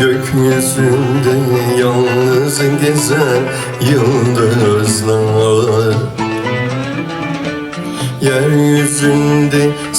Gökyüzünde yalnız gezen yıldızlar. Yeryüzünde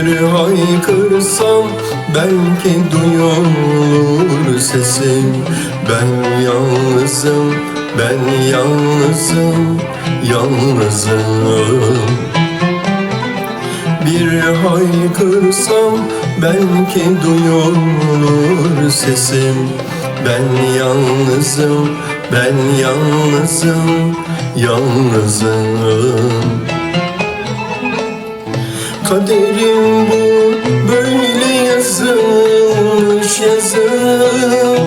Bir haykırsam belki duyulur sesim. Ben yalnızım, ben yalnızım, yalnızım. Bir haykırsam belki duyulur sesim. Ben yalnızım, ben yalnızım, yalnızım Kaderim bu böyle yazılmış yazım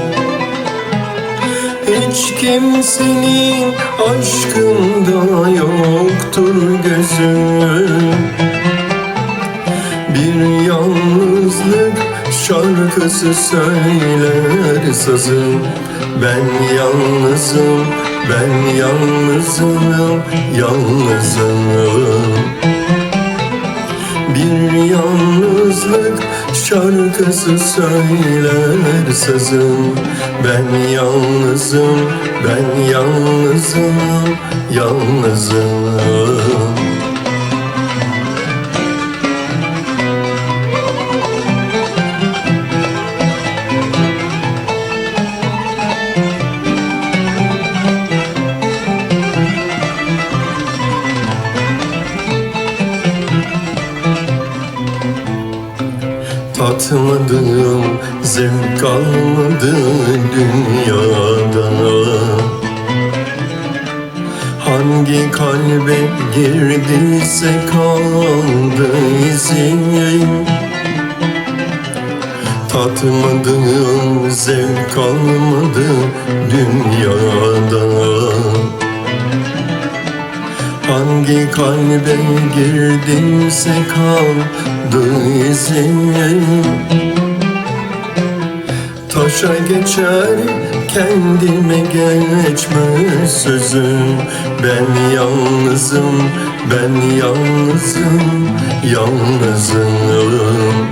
Hiç kimsenin aşkında yoktur gözüm. Bir yalnızlık şarkısı söyler sazım. Ben yalnızım, ben yalnızım, yalnızım şarkısı söyler sazım Ben yalnızım, ben yalnızım, yalnızım Tatmadığım zevk kalmadı dünyada Hangi kalbe girdiyse kaldı izin Tatmadığım zevk kalmadı dünyada Hangi kalbe girdimse kaldı izin Taşa geçer kendime geçmez sözüm. Ben yalnızım, ben yalnızım, yalnızım.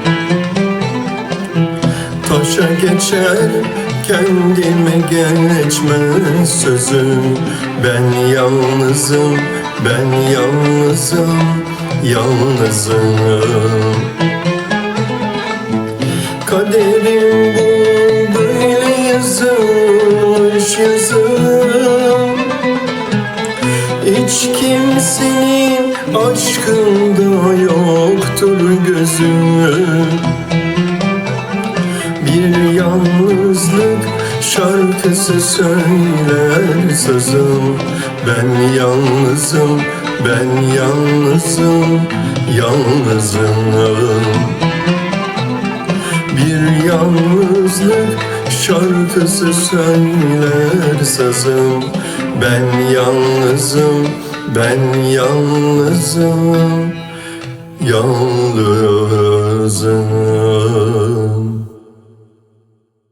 Taşa geçer kendime geçmez sözüm. Ben yalnızım, ben yalnızım, yalnızım Kaderim bu böyle yazılmış Hiç kimsenin aşkında yoktur gözüm. Bir yalnızlık şarkısı söyler sazım Ben yalnızım, ben yalnızım, yalnızım bir yalnızlık şarkısı söyler sazım Ben yalnızım, ben yalnızım Yalnızım.